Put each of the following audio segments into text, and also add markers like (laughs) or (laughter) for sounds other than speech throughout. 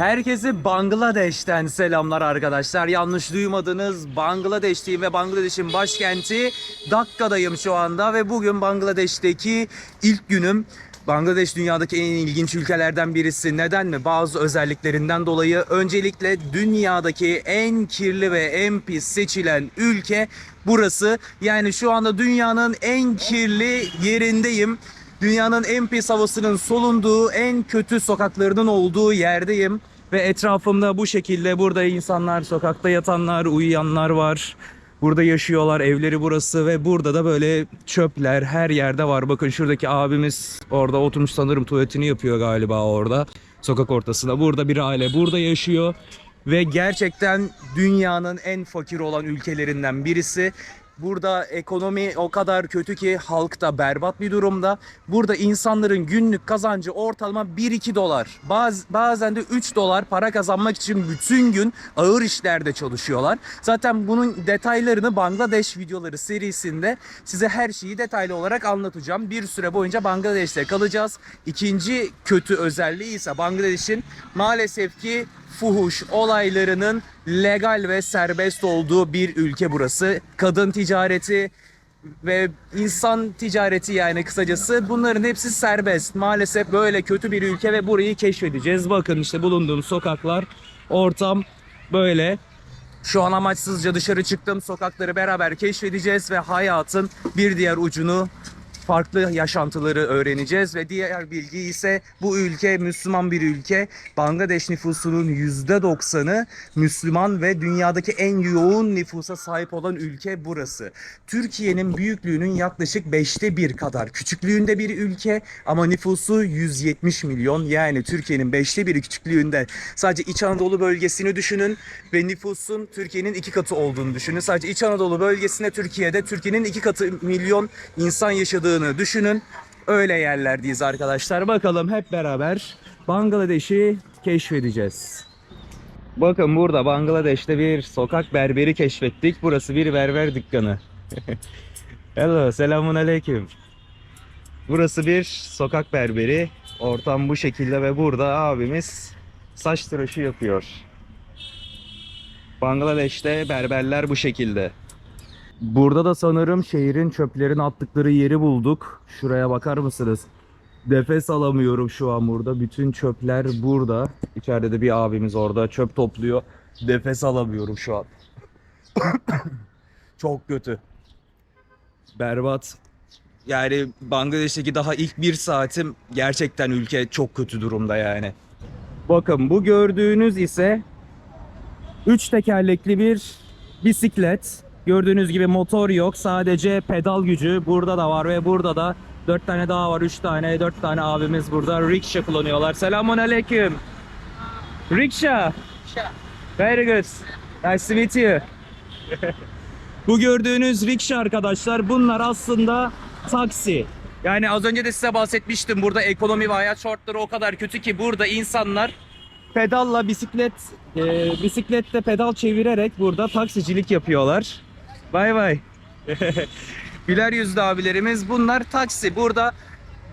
Herkese Bangladeş'ten selamlar arkadaşlar. Yanlış duymadınız. Bangladeş'teyim ve Bangladeş'in başkenti Dakka'dayım şu anda ve bugün Bangladeş'teki ilk günüm. Bangladeş dünyadaki en ilginç ülkelerden birisi. Neden mi? Bazı özelliklerinden dolayı. Öncelikle dünyadaki en kirli ve en pis seçilen ülke burası. Yani şu anda dünyanın en kirli yerindeyim. Dünyanın en pis havasının solunduğu, en kötü sokaklarının olduğu yerdeyim. Ve etrafımda bu şekilde burada insanlar, sokakta yatanlar, uyuyanlar var. Burada yaşıyorlar, evleri burası ve burada da böyle çöpler her yerde var. Bakın şuradaki abimiz orada oturmuş sanırım tuvaletini yapıyor galiba orada. Sokak ortasında. Burada bir aile burada yaşıyor. Ve gerçekten dünyanın en fakir olan ülkelerinden birisi. Burada ekonomi o kadar kötü ki halk da berbat bir durumda. Burada insanların günlük kazancı ortalama 1-2 dolar. Baz, bazen de 3 dolar para kazanmak için bütün gün ağır işlerde çalışıyorlar. Zaten bunun detaylarını Bangladeş videoları serisinde size her şeyi detaylı olarak anlatacağım. Bir süre boyunca Bangladeş'te kalacağız. İkinci kötü özelliği ise Bangladeş'in maalesef ki fuhuş olaylarının legal ve serbest olduğu bir ülke burası. Kadın ticareti ve insan ticareti yani kısacası bunların hepsi serbest. Maalesef böyle kötü bir ülke ve burayı keşfedeceğiz. Bakın işte bulunduğum sokaklar, ortam böyle. Şu an amaçsızca dışarı çıktım. Sokakları beraber keşfedeceğiz ve hayatın bir diğer ucunu farklı yaşantıları öğreneceğiz ve diğer bilgi ise bu ülke Müslüman bir ülke. Bangladeş nüfusunun %90'ı Müslüman ve dünyadaki en yoğun nüfusa sahip olan ülke burası. Türkiye'nin büyüklüğünün yaklaşık 5'te 1 kadar küçüklüğünde bir ülke ama nüfusu 170 milyon yani Türkiye'nin 5'te 1'i küçüklüğünde. Sadece İç Anadolu bölgesini düşünün ve nüfusun Türkiye'nin iki katı olduğunu düşünün. Sadece İç Anadolu bölgesinde Türkiye'de Türkiye'nin iki katı milyon insan yaşadığını düşünün. Öyle yerlerdeyiz arkadaşlar. Bakalım hep beraber Bangladeş'i keşfedeceğiz. Bakın burada Bangladeş'te bir sokak berberi keşfettik. Burası bir berber dükkanı. (laughs) Hello, selamun aleyküm. Burası bir sokak berberi. Ortam bu şekilde ve burada abimiz saç tıraşı yapıyor. Bangladeş'te berberler bu şekilde. Burada da sanırım şehrin çöplerin attıkları yeri bulduk. Şuraya bakar mısınız? Nefes alamıyorum şu an burada. Bütün çöpler burada. İçeride de bir abimiz orada çöp topluyor. Nefes alamıyorum şu an. (coughs) Çok kötü. Berbat. Yani Bangladeş'teki daha ilk bir saatim gerçekten ülke çok kötü durumda yani. Bakın bu gördüğünüz ise 3 tekerlekli bir bisiklet. Gördüğünüz gibi motor yok. Sadece pedal gücü burada da var ve burada da 4 tane daha var. 3 tane, 4 tane abimiz burada riksha kullanıyorlar. Selamun aleyküm. Riksha. Very good. Nice to meet you. (laughs) Bu gördüğünüz riksha arkadaşlar bunlar aslında taksi. Yani az önce de size bahsetmiştim burada ekonomi ve hayat şartları o kadar kötü ki burada insanlar pedalla bisiklet e, bisiklette pedal çevirerek burada taksicilik yapıyorlar. Bay bay. (laughs) Güler yüzlü abilerimiz bunlar taksi. Burada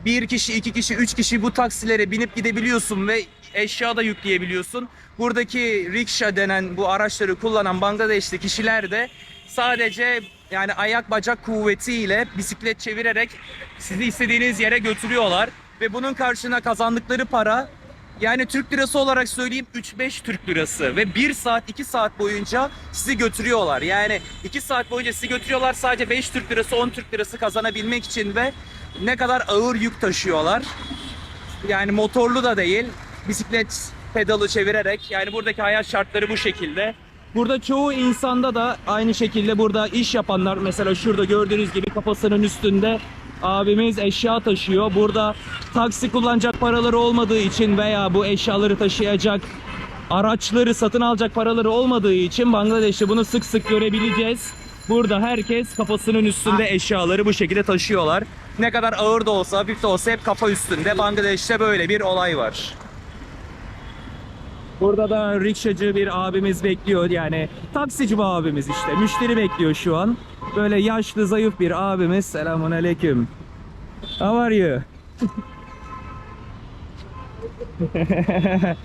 bir kişi, iki kişi, üç kişi bu taksilere binip gidebiliyorsun ve eşya da yükleyebiliyorsun. Buradaki riksha denen bu araçları kullanan Bangladeşli kişiler de sadece yani ayak bacak kuvvetiyle bisiklet çevirerek sizi istediğiniz yere götürüyorlar. Ve bunun karşına kazandıkları para yani Türk lirası olarak söyleyeyim 3-5 Türk lirası ve 1 saat 2 saat boyunca sizi götürüyorlar. Yani 2 saat boyunca sizi götürüyorlar sadece 5 Türk lirası 10 Türk lirası kazanabilmek için ve ne kadar ağır yük taşıyorlar. Yani motorlu da değil bisiklet pedalı çevirerek yani buradaki hayat şartları bu şekilde. Burada çoğu insanda da aynı şekilde burada iş yapanlar mesela şurada gördüğünüz gibi kafasının üstünde abimiz eşya taşıyor. Burada taksi kullanacak paraları olmadığı için veya bu eşyaları taşıyacak araçları satın alacak paraları olmadığı için Bangladeş'te bunu sık sık görebileceğiz. Burada herkes kafasının üstünde eşyaları bu şekilde taşıyorlar. Ne kadar ağır da olsa, hafif de olsa hep kafa üstünde. Bangladeş'te böyle bir olay var. Burada da rikşacı bir abimiz bekliyor yani taksici bu abimiz işte müşteri bekliyor şu an. Böyle yaşlı zayıf bir abimiz. Selamun aleyküm. How are you? (laughs)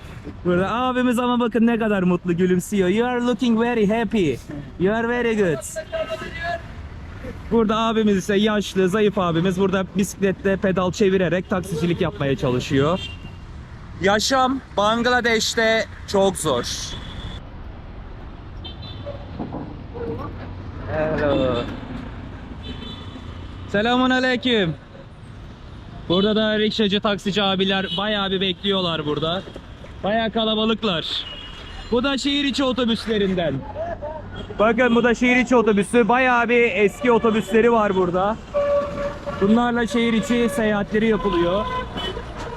Burada abimiz ama bakın ne kadar mutlu gülümsüyor. You are looking very happy. You are very good. Burada abimiz ise yaşlı, zayıf abimiz burada bisiklette pedal çevirerek taksicilik yapmaya çalışıyor. Yaşam Bangladeş'te çok zor. Hello. Selamun aleyküm. Burada da rikşacı taksici abiler bayağı bir bekliyorlar burada. Bayağı kalabalıklar. Bu da şehir içi otobüslerinden. Bakın bu da şehir içi otobüsü. Bayağı bir eski otobüsleri var burada. Bunlarla şehir içi seyahatleri yapılıyor.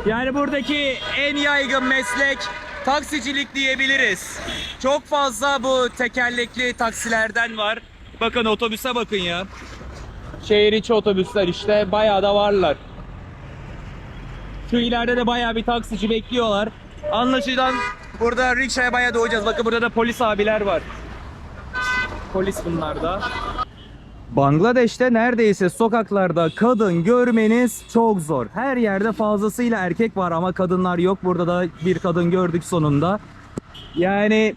Yani buradaki en yaygın meslek taksicilik diyebiliriz. Çok fazla bu tekerlekli taksilerden var. Bakın otobüse bakın ya. Şehir içi otobüsler işte bayağı da varlar. Şu ileride de bayağı bir taksici bekliyorlar. Anlaşılan burada rikşaya bayağı doğacağız. Bakın burada da polis abiler var. Polis bunlar da. Bangladeş'te neredeyse sokaklarda kadın görmeniz çok zor. Her yerde fazlasıyla erkek var ama kadınlar yok. Burada da bir kadın gördük sonunda. Yani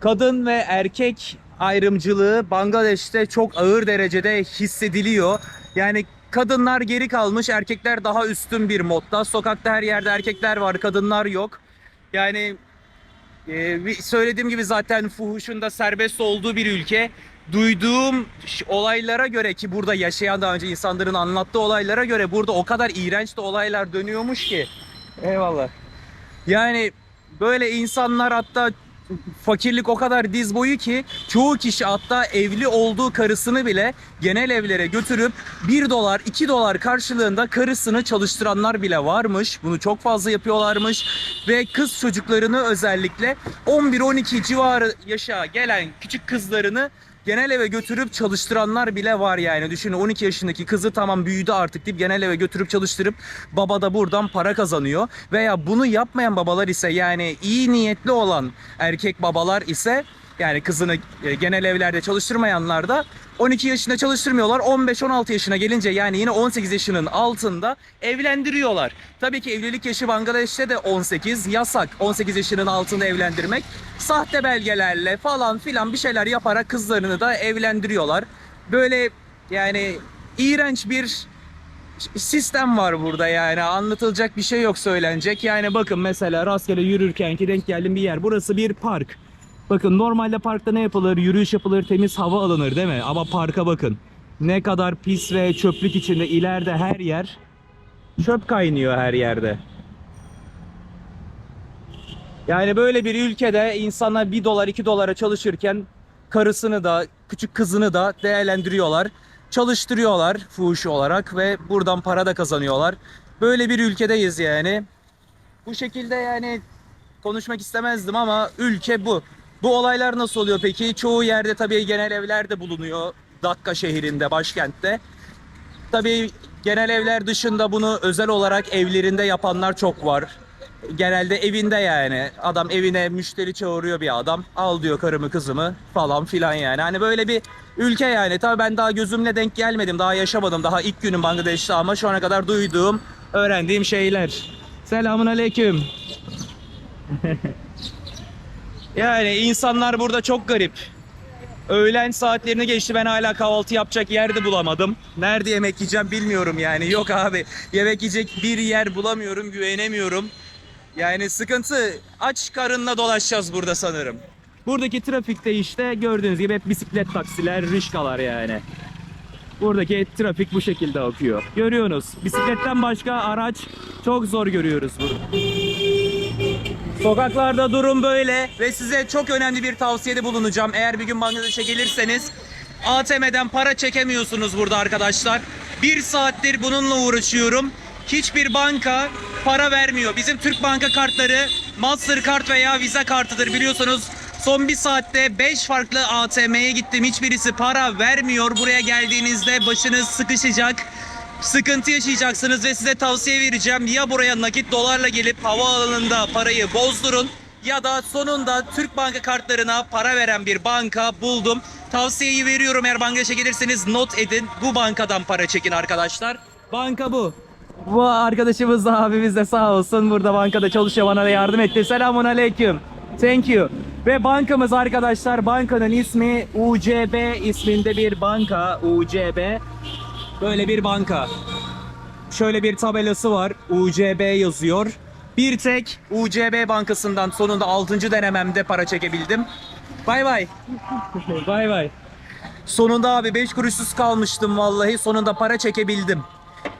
kadın ve erkek ayrımcılığı Bangladeş'te çok ağır derecede hissediliyor. Yani kadınlar geri kalmış, erkekler daha üstün bir modda. Sokakta her yerde erkekler var, kadınlar yok. Yani e, söylediğim gibi zaten fuhuşun da serbest olduğu bir ülke. Duyduğum olaylara göre ki burada yaşayan daha önce insanların anlattığı olaylara göre burada o kadar iğrenç de olaylar dönüyormuş ki. Eyvallah. Yani böyle insanlar hatta fakirlik o kadar diz boyu ki çoğu kişi hatta evli olduğu karısını bile genel evlere götürüp 1 dolar 2 dolar karşılığında karısını çalıştıranlar bile varmış. Bunu çok fazla yapıyorlarmış ve kız çocuklarını özellikle 11-12 civarı yaşa gelen küçük kızlarını genel eve götürüp çalıştıranlar bile var yani. Düşünün 12 yaşındaki kızı tamam büyüdü artık deyip genel eve götürüp çalıştırıp baba da buradan para kazanıyor. Veya bunu yapmayan babalar ise yani iyi niyetli olan erkek babalar ise yani kızını e, genel evlerde çalıştırmayanlar da 12 yaşında çalıştırmıyorlar. 15-16 yaşına gelince yani yine 18 yaşının altında evlendiriyorlar. Tabii ki evlilik yaşı Bangladeş'te de 18 yasak. 18 yaşının altında evlendirmek. Sahte belgelerle falan filan bir şeyler yaparak kızlarını da evlendiriyorlar. Böyle yani iğrenç bir sistem var burada yani anlatılacak bir şey yok söylenecek. Yani bakın mesela rastgele yürürken ki denk geldim bir yer. Burası bir park. Bakın normalde parkta ne yapılır? Yürüyüş yapılır, temiz hava alınır değil mi? Ama parka bakın. Ne kadar pis ve çöplük içinde ileride her yer çöp kaynıyor her yerde. Yani böyle bir ülkede insanlar 1 dolar 2 dolara çalışırken karısını da küçük kızını da değerlendiriyorlar. Çalıştırıyorlar fuhuş olarak ve buradan para da kazanıyorlar. Böyle bir ülkedeyiz yani. Bu şekilde yani konuşmak istemezdim ama ülke bu. Bu olaylar nasıl oluyor peki? Çoğu yerde tabii genel evler de bulunuyor. Dakka şehrinde, başkentte. Tabii genel evler dışında bunu özel olarak evlerinde yapanlar çok var. Genelde evinde yani. Adam evine müşteri çağırıyor bir adam. Al diyor karımı kızımı falan filan yani. Hani böyle bir ülke yani. Tabii ben daha gözümle denk gelmedim. Daha yaşamadım. Daha ilk günüm Bangladeş'te ama şu ana kadar duyduğum, öğrendiğim şeyler. Selamun aleyküm. (laughs) yani insanlar burada çok garip. Öğlen saatlerini geçti ben hala kahvaltı yapacak yer de bulamadım. Nerede yemek yiyeceğim bilmiyorum yani. Yok abi yemek yiyecek bir yer bulamıyorum güvenemiyorum. Yani sıkıntı aç karınla dolaşacağız burada sanırım. Buradaki trafikte işte gördüğünüz gibi hep bisiklet taksiler, rişkalar yani. Buradaki trafik bu şekilde akıyor. Görüyorsunuz. Bisikletten başka araç çok zor görüyoruz burada. Sokaklarda durum böyle ve size çok önemli bir tavsiyede bulunacağım. Eğer bir gün Bangladeş'e gelirseniz ATM'den para çekemiyorsunuz burada arkadaşlar. Bir saattir bununla uğraşıyorum. Hiçbir banka para vermiyor. Bizim Türk banka kartları Mastercard veya Visa kartıdır biliyorsunuz. Son bir saatte 5 farklı ATM'ye gittim. Hiçbirisi para vermiyor. Buraya geldiğinizde başınız sıkışacak sıkıntı yaşayacaksınız ve size tavsiye vereceğim. Ya buraya nakit dolarla gelip havaalanında parayı bozdurun ya da sonunda Türk banka kartlarına para veren bir banka buldum. Tavsiyeyi veriyorum eğer Bangladeş'e gelirseniz not edin. Bu bankadan para çekin arkadaşlar. Banka bu. Bu arkadaşımız da abimiz de sağ olsun burada bankada çalışıyor bana da yardım etti. Selamun aleyküm. Thank you. Ve bankamız arkadaşlar bankanın ismi UCB isminde bir banka. UCB. Böyle bir banka. Şöyle bir tabelası var. UCB yazıyor. Bir tek UCB bankasından sonunda 6. denememde para çekebildim. Bay bay. bay bay. Sonunda abi 5 kuruşsuz kalmıştım vallahi. Sonunda para çekebildim.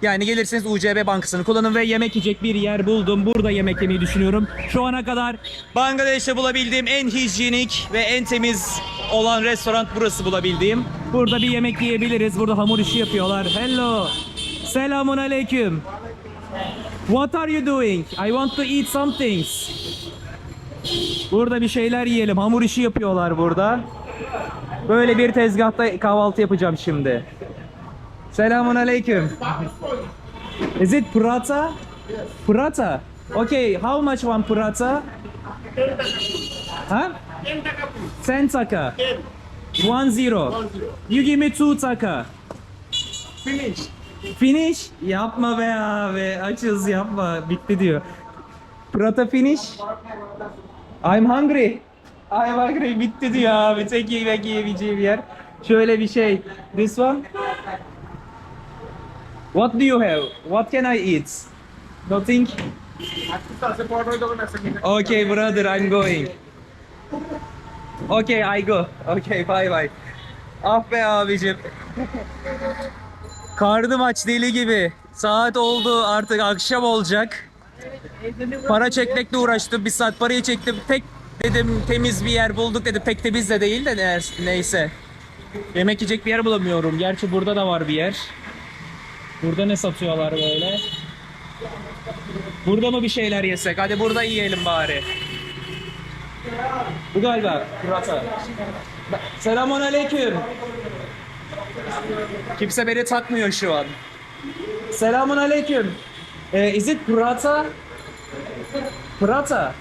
Yani gelirseniz UCB bankasını kullanın ve yemek yiyecek bir yer buldum. Burada yemek yemeyi düşünüyorum. Şu ana kadar Bangladeş'te bulabildiğim en hijyenik ve en temiz olan restoran burası bulabildiğim. Burada bir yemek yiyebiliriz. Burada hamur işi yapıyorlar. Hello. Selamun aleyküm. What are you doing? I want to eat some things. Burada bir şeyler yiyelim. Hamur işi yapıyorlar burada. Böyle bir tezgahta kahvaltı yapacağım şimdi. Selamun aleyküm. Is it prata? Prata. Okay, how much one prata? Huh? 10 taka. 1 zero. You give me 2 taka. Finish. Finish? Yapma be abi. Açız yapma. Bitti diyor. Prata finish? I'm hungry. I'm hungry. Bitti diyor abi. Tek yemek yiyebileceği bir yer. Şöyle bir şey. This one? What do you have? What can I eat? Nothing? Okay brother, I'm going. Okay, I go. Okay, bye bye. Ah be abicim. Karnım aç deli gibi. Saat oldu artık akşam olacak. Para çekmekle uğraştım. Bir saat parayı çektim. Pek dedim temiz bir yer bulduk dedi. Pek de değil de ne- neyse. Yemek yiyecek bir yer bulamıyorum. Gerçi burada da var bir yer. Burada ne satıyorlar böyle? Burada mı bir şeyler yesek? Hadi burada yiyelim bari. Bu galiba. Pırasa. Selamun aleyküm. Kimse beni takmıyor şu an. Selamun aleyküm. Eh, is it prata? Prata.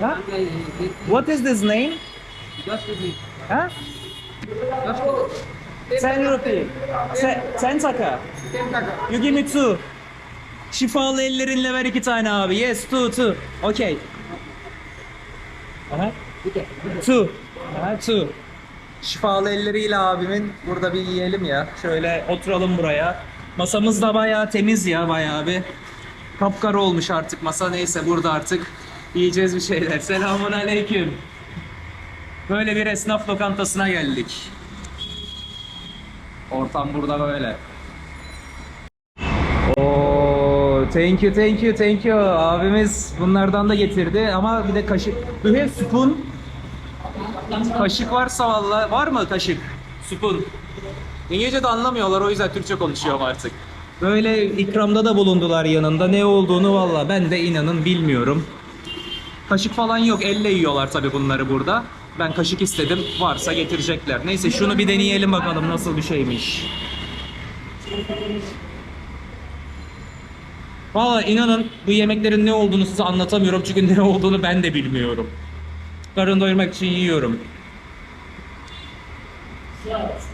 Huh? What is this name? Huh? Ten rupee. Ten, ten taka. You give me two. Şifalı ellerinle ver iki tane abi. Yes, two, two. Okay. Aha. Two. Aha, two. Şifalı elleriyle abimin burada bir yiyelim ya. Şöyle oturalım buraya. Masamız da bayağı temiz ya bayağı bir. Kapkara olmuş artık masa neyse burada artık yiyeceğiz bir şeyler. (laughs) Selamun aleyküm. Böyle bir esnaf lokantasına geldik. Ortam burada böyle. Oo, thank you, thank you, thank you. Abimiz bunlardan da getirdi ama bir de kaşık. Do you have spoon? Kaşık varsa valla var mı kaşık? Spoon. İngilizce de anlamıyorlar o yüzden Türkçe konuşuyorum artık. Böyle ikramda da bulundular yanında. Ne olduğunu valla ben de inanın bilmiyorum. Kaşık falan yok. Elle yiyorlar tabi bunları burada. Ben kaşık istedim. Varsa getirecekler. Neyse şunu bir deneyelim bakalım nasıl bir şeymiş. Valla inanın bu yemeklerin ne olduğunu size anlatamıyorum çünkü ne olduğunu ben de bilmiyorum. Karın doyurmak için yiyorum. Evet.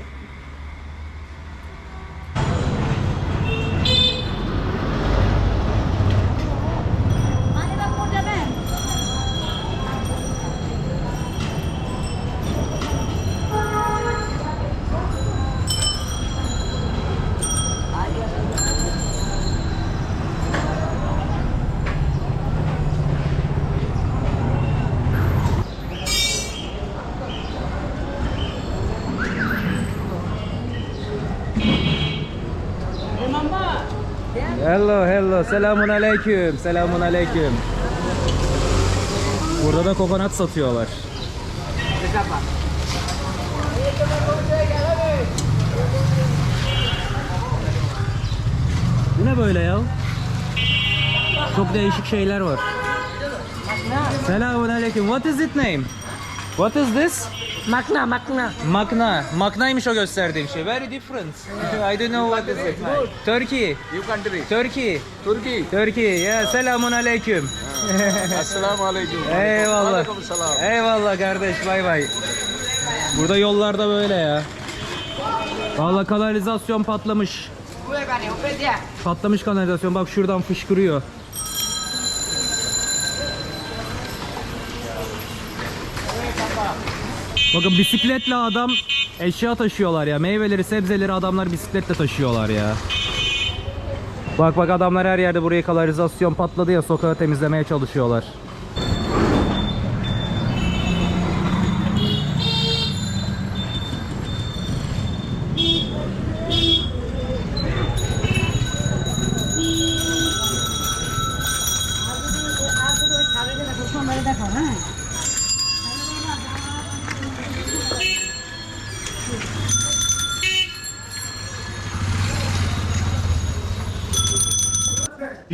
Hello, hello. Selamun aleyküm. Selamun aleyküm. Burada da kokonat satıyorlar. Bu ne böyle ya? Çok değişik şeyler var. Selamun aleyküm. What is it name? What is this? Makna, makna. Makna. Maknaymış o gösterdiğim şey. Very different. (laughs) I don't know what is it. Turkey. You country. Turkey. Turkey. Turkey. Ya selamun aleyküm. (laughs) Eyvallah. Aleyküm selam. Eyvallah kardeş bay bay. Burada yollarda böyle ya. Valla kanalizasyon patlamış. Patlamış kanalizasyon bak şuradan fışkırıyor. Bakın bisikletle adam eşya taşıyorlar ya. Meyveleri, sebzeleri adamlar bisikletle taşıyorlar ya. Bak bak adamlar her yerde burayı kanalizasyon patladı ya sokağı temizlemeye çalışıyorlar.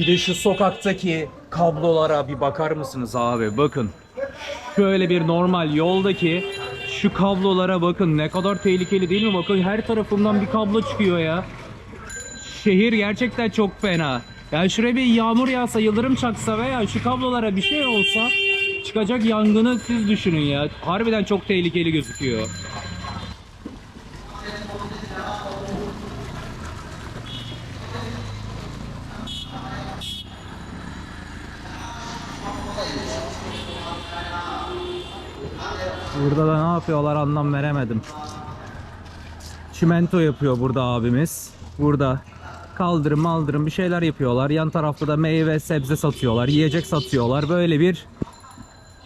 Bir de şu sokaktaki kablolara bir bakar mısınız abi? Bakın. Şöyle bir normal yoldaki şu kablolara bakın. Ne kadar tehlikeli değil mi? Bakın her tarafından bir kablo çıkıyor ya. Şehir gerçekten çok fena. Yani şuraya bir yağmur yağsa, yıldırım çaksa veya şu kablolara bir şey olsa çıkacak yangını siz düşünün ya. Harbiden çok tehlikeli gözüküyor. Burada da ne yapıyorlar anlam veremedim. Çimento yapıyor burada abimiz. Burada kaldırım maldırım bir şeyler yapıyorlar. Yan tarafta da meyve sebze satıyorlar. Yiyecek satıyorlar. Böyle bir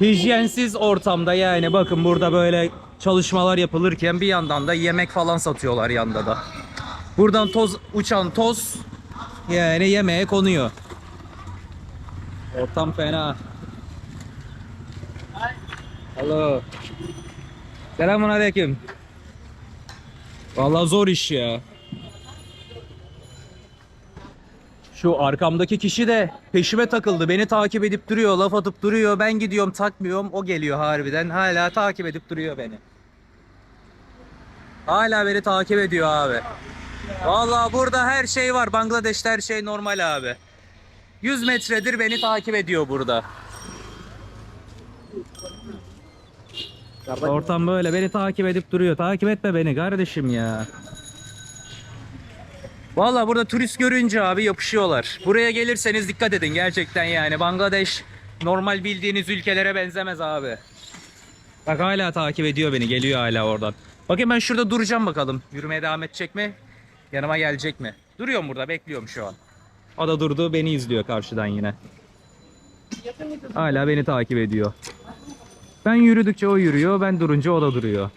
hijyensiz ortamda yani bakın burada böyle çalışmalar yapılırken bir yandan da yemek falan satıyorlar yanda da. Buradan toz uçan toz yani yemeğe konuyor. Ortam fena. Alo. Selamun aleyküm. Vallahi zor iş ya. Şu arkamdaki kişi de peşime takıldı. Beni takip edip duruyor, laf atıp duruyor. Ben gidiyorum, takmıyorum. O geliyor harbiden. Hala takip edip duruyor beni. Hala beni takip ediyor abi. Vallahi burada her şey var. Bangladeş'te her şey normal abi. 100 metredir beni takip ediyor burada. Ortam böyle beni takip edip duruyor. Takip etme beni kardeşim ya. Valla burada turist görünce abi yapışıyorlar. Buraya gelirseniz dikkat edin gerçekten yani. Bangladeş normal bildiğiniz ülkelere benzemez abi. Bak hala takip ediyor beni. Geliyor hala oradan. Bakın ben şurada duracağım bakalım. Yürümeye devam edecek mi? Yanıma gelecek mi? Duruyorum burada bekliyorum şu an. O da durdu beni izliyor karşıdan yine. Hala beni takip ediyor. Ben yürüdükçe o yürüyor, ben durunca o da duruyor.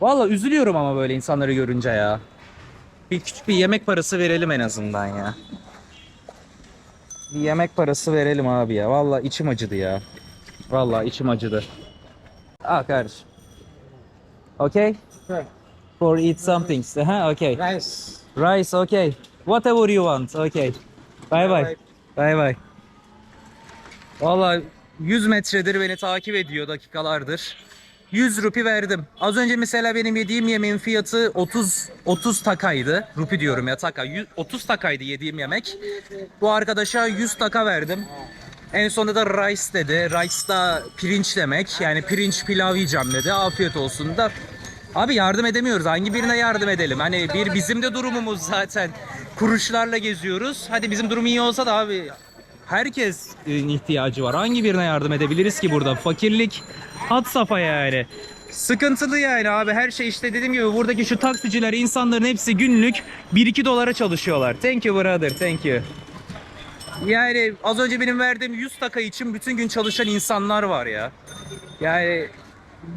Valla üzülüyorum ama böyle insanları görünce ya. Bir küçük bir yemek parası verelim en azından ya. Bir yemek parası verelim abi ya. Valla içim acıdı ya. Valla içim acıdı. Ah kardeşim. Okay? For eat something. Ha, okay. Rice. Rice, okay. Whatever you want, okay. Bye bye. Bye bye. Valla 100 metredir beni takip ediyor dakikalardır. 100 rupi verdim. Az önce mesela benim yediğim yemeğin fiyatı 30 30 takaydı. Rupi diyorum ya taka. 100 30 takaydı yediğim yemek. Bu arkadaşa 100 taka verdim. En sonunda da rice dedi. Rice da pirinç demek. Yani pirinç pilav yiyeceğim dedi. Afiyet olsun da. Abi yardım edemiyoruz. Hangi birine yardım edelim? Hani bir bizim de durumumuz zaten. Kuruşlarla geziyoruz. Hadi bizim durum iyi olsa da abi herkes ihtiyacı var. Hangi birine yardım edebiliriz ki burada? Fakirlik had safa yani. Sıkıntılı yani abi her şey işte dediğim gibi buradaki şu taksiciler insanların hepsi günlük 1-2 dolara çalışıyorlar. Thank you brother thank you. Yani az önce benim verdiğim 100 taka için bütün gün çalışan insanlar var ya. Yani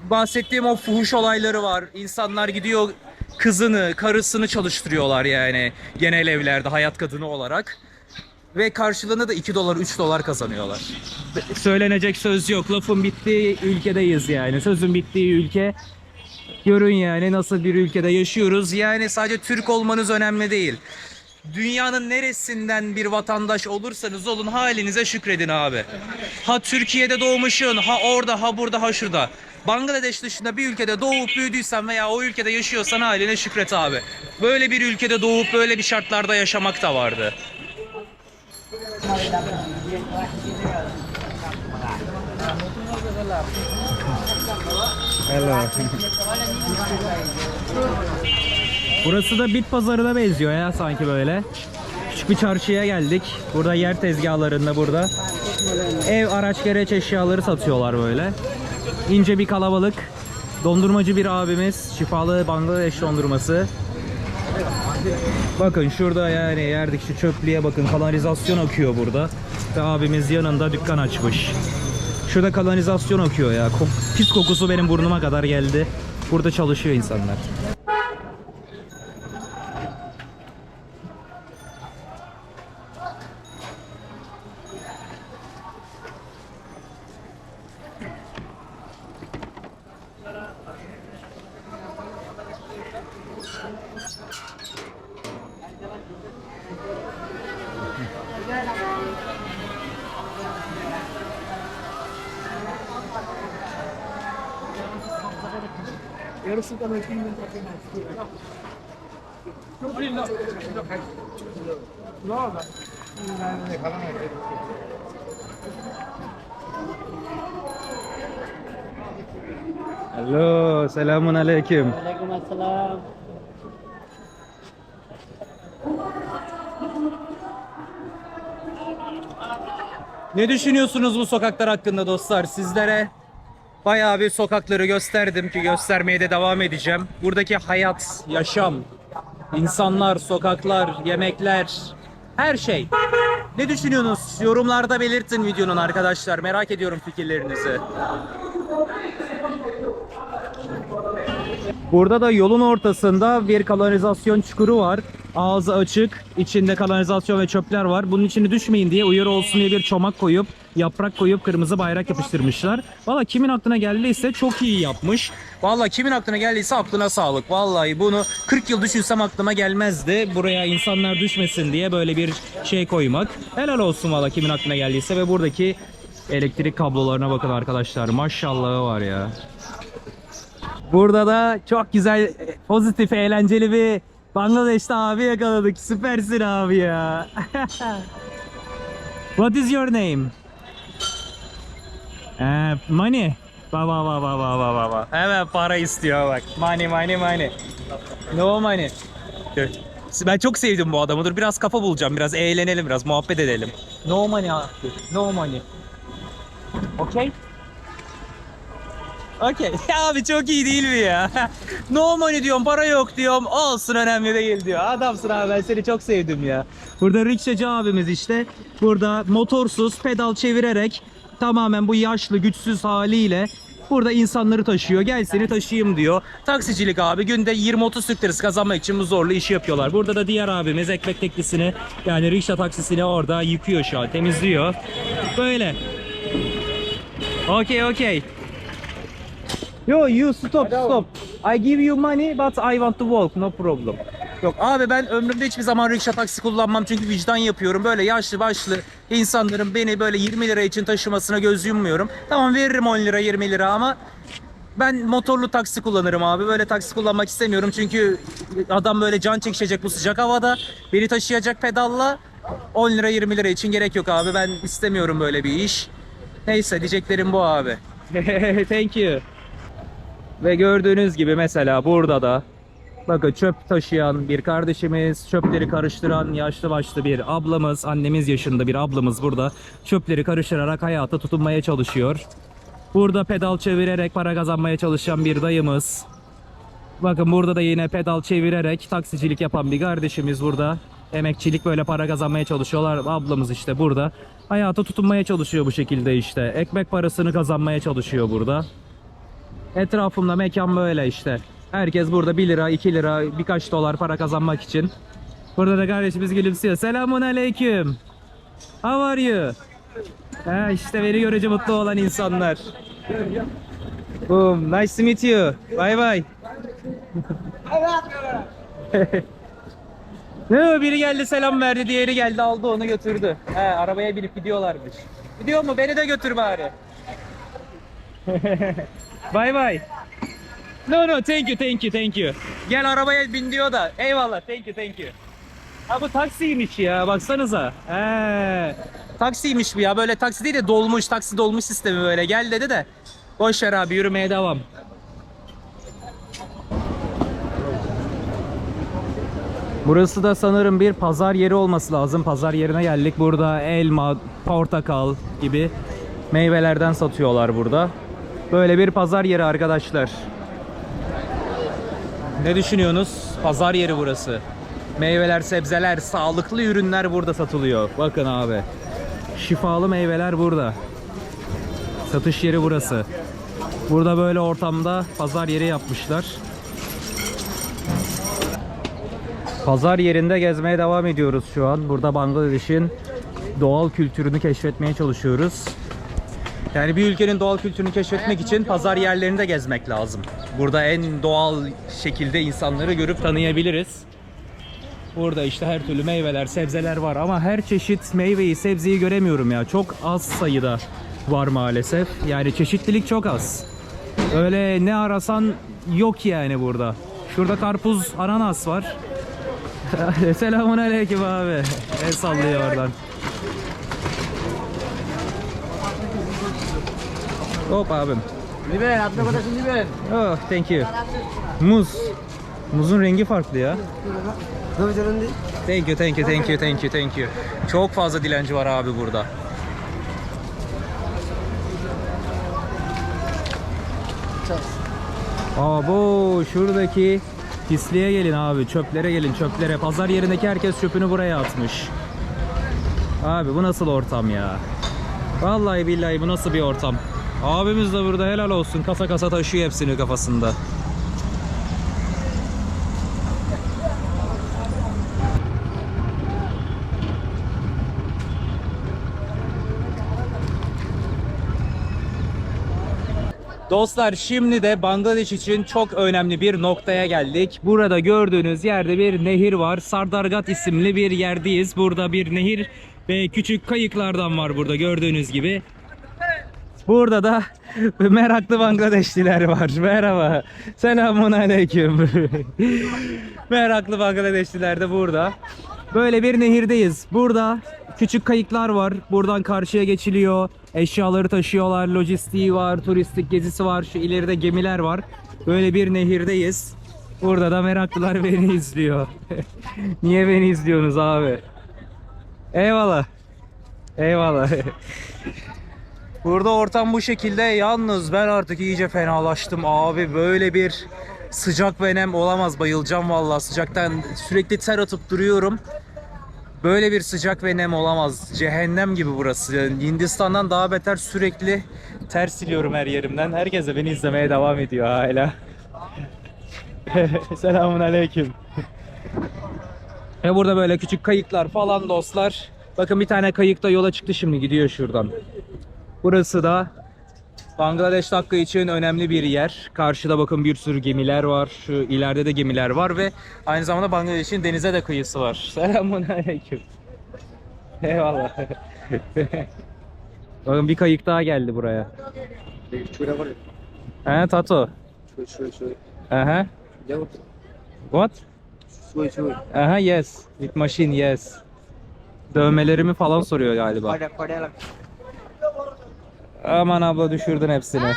bahsettiğim o fuhuş olayları var. İnsanlar gidiyor kızını, karısını çalıştırıyorlar yani genel evlerde hayat kadını olarak. Ve karşılığında da 2 dolar, 3 dolar kazanıyorlar. Söylenecek söz yok. Lafın bittiği ülkedeyiz yani. Sözün bittiği ülke. Görün yani nasıl bir ülkede yaşıyoruz. Yani sadece Türk olmanız önemli değil. Dünyanın neresinden bir vatandaş olursanız olun halinize şükredin abi. Ha Türkiye'de doğmuşsun, ha orada, ha burada, ha şurada. Bangladeş dışında bir ülkede doğup büyüdüysen veya o ülkede yaşıyorsan haline şükret abi. Böyle bir ülkede doğup böyle bir şartlarda yaşamak da vardı. Hello. Burası da bit pazarına benziyor ya sanki böyle. Küçük bir çarşıya geldik. Burada yer tezgahlarında burada. Ev araç gereç eşyaları satıyorlar böyle. İnce bir kalabalık. Dondurmacı bir abimiz. Şifalı Bangladeş dondurması. Bakın şurada yani yerdeki şu çöplüğe bakın kanalizasyon akıyor burada. Ve abimiz yanında dükkan açmış. Şurada kanalizasyon akıyor ya. Pis kokusu benim burnuma kadar geldi. Burada çalışıyor insanlar. Hello, selamun aleyküm. Waalaikumsalam. Ne düşünüyorsunuz bu sokaklar hakkında dostlar? Sizlere bayağı bir sokakları gösterdim ki göstermeye de devam edeceğim. Buradaki hayat, yaşam, insanlar, sokaklar, yemekler, her şey. Ne düşünüyorsunuz? Yorumlarda belirtin videonun arkadaşlar. Merak ediyorum fikirlerinizi. Burada da yolun ortasında bir kanalizasyon çukuru var. Ağzı açık, içinde kanalizasyon ve çöpler var. Bunun içine düşmeyin diye uyarı olsun diye bir çomak koyup, yaprak koyup kırmızı bayrak yapıştırmışlar. Valla kimin aklına geldiyse çok iyi yapmış. Valla kimin aklına geldiyse aklına sağlık. Vallahi bunu 40 yıl düşünsem aklıma gelmezdi. Buraya insanlar düşmesin diye böyle bir şey koymak. Helal olsun valla kimin aklına geldiyse ve buradaki elektrik kablolarına bakın arkadaşlar. Maşallahı var ya. Burada da çok güzel, pozitif, eğlenceli bir Bangladeş'te abi yakaladık. Süpersin abi ya. (laughs) What is your name? Ee, money. Baba baba baba baba. Hemen para istiyor bak. Money money money. No money. Ben çok sevdim bu adamı. Dur biraz kafa bulacağım. Biraz eğlenelim, biraz muhabbet edelim. No money. No money. Okay? Okey. (laughs) Abi çok iyi değil mi ya? (laughs) no money diyorum, para yok diyorum. Olsun önemli değil diyor. Adamsın abi ben seni çok sevdim ya. Burada rikşacı abimiz işte. Burada motorsuz pedal çevirerek tamamen bu yaşlı güçsüz haliyle burada insanları taşıyor. Gel seni taşıyayım diyor. Taksicilik abi günde 20-30 Türk kazanmak için bu zorlu işi yapıyorlar. Burada da diğer abimiz ekmek teklisini yani rikşa taksisini orada yıkıyor şu an temizliyor. Böyle. Okey okey. Yo you stop stop. I give you money but I want to walk no problem. Yok abi ben ömrümde hiçbir zaman rikşa taksi kullanmam çünkü vicdan yapıyorum. Böyle yaşlı başlı insanların beni böyle 20 lira için taşımasına göz yummuyorum. Tamam veririm 10 lira 20 lira ama ben motorlu taksi kullanırım abi. Böyle taksi kullanmak istemiyorum çünkü adam böyle can çekişecek bu sıcak havada. Beni taşıyacak pedalla 10 lira 20 lira için gerek yok abi. Ben istemiyorum böyle bir iş. Neyse diyeceklerim bu abi. (laughs) Thank you. Ve gördüğünüz gibi mesela burada da bakın çöp taşıyan bir kardeşimiz, çöpleri karıştıran yaşlı başlı bir ablamız, annemiz yaşında bir ablamız burada çöpleri karıştırarak hayata tutunmaya çalışıyor. Burada pedal çevirerek para kazanmaya çalışan bir dayımız. Bakın burada da yine pedal çevirerek taksicilik yapan bir kardeşimiz burada. Emekçilik böyle para kazanmaya çalışıyorlar. Ablamız işte burada. Hayata tutunmaya çalışıyor bu şekilde işte. Ekmek parasını kazanmaya çalışıyor burada. Etrafımda mekan böyle işte. Herkes burada 1 lira, 2 lira, birkaç dolar para kazanmak için. Burada da kardeşimiz gülümsüyor. Selamun aleyküm. How are you? Ha işte beni görünce mutlu olan insanlar. Boom, nice to meet you. Bye bye. (laughs) ne biri geldi selam verdi, diğeri geldi aldı onu götürdü. He arabaya binip gidiyorlarmış. Gidiyor mu? Beni de götür bari. (laughs) Bye bye. No no thank you thank you thank you. Gel arabaya bin diyor da. Eyvallah thank you thank you. Ha bu taksiymiş ya baksanıza. He. Taksiymiş bu ya böyle taksi değil de dolmuş taksi dolmuş sistemi böyle gel dedi de. Boş ver abi yürümeye devam. Burası da sanırım bir pazar yeri olması lazım. Pazar yerine geldik. Burada elma, portakal gibi meyvelerden satıyorlar burada. Böyle bir pazar yeri arkadaşlar. Ne düşünüyorsunuz? Pazar yeri burası. Meyveler, sebzeler, sağlıklı ürünler burada satılıyor. Bakın abi. Şifalı meyveler burada. Satış yeri burası. Burada böyle ortamda pazar yeri yapmışlar. Pazar yerinde gezmeye devam ediyoruz şu an. Burada Bangladeş'in doğal kültürünü keşfetmeye çalışıyoruz. Yani bir ülkenin doğal kültürünü keşfetmek için pazar yerlerini de gezmek lazım. Burada en doğal şekilde insanları görüp tanıyabiliriz. Burada işte her türlü meyveler, sebzeler var ama her çeşit meyveyi, sebzeyi göremiyorum ya. Çok az sayıda var maalesef. Yani çeşitlilik çok az. Öyle ne arasan yok yani burada. Şurada karpuz, ananas var. (laughs) Selamun aleyküm abi. El sallıyor oradan. Hop abim. Niben, atla patatesi niben. Oh, thank you. Muz. Muzun rengi farklı ya. Thank you, thank you, thank you, thank you, thank you. Çok fazla dilenci var abi burada. Abo şuradaki pisliğe gelin abi. Çöplere gelin çöplere. Pazar yerindeki herkes çöpünü buraya atmış. Abi bu nasıl ortam ya? Vallahi billahi bu nasıl bir ortam? Abimiz de burada helal olsun kasa kasa taşıyor hepsini kafasında Dostlar şimdi de Bangladeş için çok önemli bir noktaya geldik. Burada gördüğünüz yerde bir nehir var. Sardargat isimli bir yerdeyiz. Burada bir nehir ve küçük kayıklardan var burada gördüğünüz gibi. Burada da (laughs) meraklı Bangladeşliler var. Merhaba. Selamun aleyküm. (laughs) meraklı Bangladeşliler de burada. Böyle bir nehirdeyiz. Burada küçük kayıklar var. Buradan karşıya geçiliyor. Eşyaları taşıyorlar. Lojistiği var. Turistik gezisi var. Şu ileride gemiler var. Böyle bir nehirdeyiz. Burada da meraklılar (laughs) beni izliyor. Niye beni izliyorsunuz abi? Eyvallah. Eyvallah. Burada ortam bu şekilde yalnız ben artık iyice fenalaştım abi böyle bir sıcak ve nem olamaz bayılacağım vallahi sıcaktan sürekli ter atıp duruyorum. Böyle bir sıcak ve nem olamaz. Cehennem gibi burası. Hindistan'dan daha beter sürekli ter siliyorum her yerimden. Herkes de beni izlemeye devam ediyor hala. (laughs) Selamun aleyküm. Ve burada böyle küçük kayıklar falan dostlar. Bakın bir tane kayık da yola çıktı şimdi gidiyor şuradan. Burası da Bangladeş Dakka için önemli bir yer. Karşıda bakın bir sürü gemiler var. Şu ileride de gemiler var ve aynı zamanda Bangladeş'in denize de kıyısı var. (laughs) Selamun aleyküm. Eyvallah. (laughs) bakın bir kayık daha geldi buraya. He Tato. Aha. What? Aha yes. With machine yes. Dövmelerimi falan soruyor galiba. Aman abla düşürdün hepsini. Ay.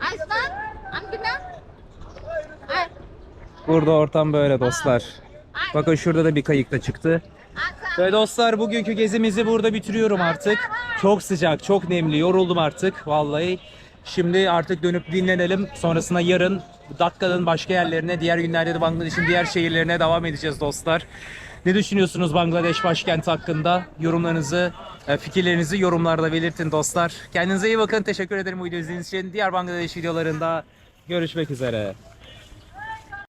Aslan. Amgına. Ay. Burada ortam böyle dostlar. Bakın şurada da bir kayık da çıktı. Ve dostlar bugünkü gezimizi burada bitiriyorum artık. Çok sıcak, çok nemli. Yoruldum artık vallahi. Şimdi artık dönüp dinlenelim. Sonrasında yarın Dakka'nın başka yerlerine, diğer günlerde de Bangladeş'in diğer şehirlerine devam edeceğiz dostlar. Ne düşünüyorsunuz Bangladeş başkenti hakkında? Yorumlarınızı, e, fikirlerinizi yorumlarda belirtin dostlar. Kendinize iyi bakın. Teşekkür ederim bu videoyu izlediğiniz için. Diğer Bangladeş videolarında görüşmek üzere.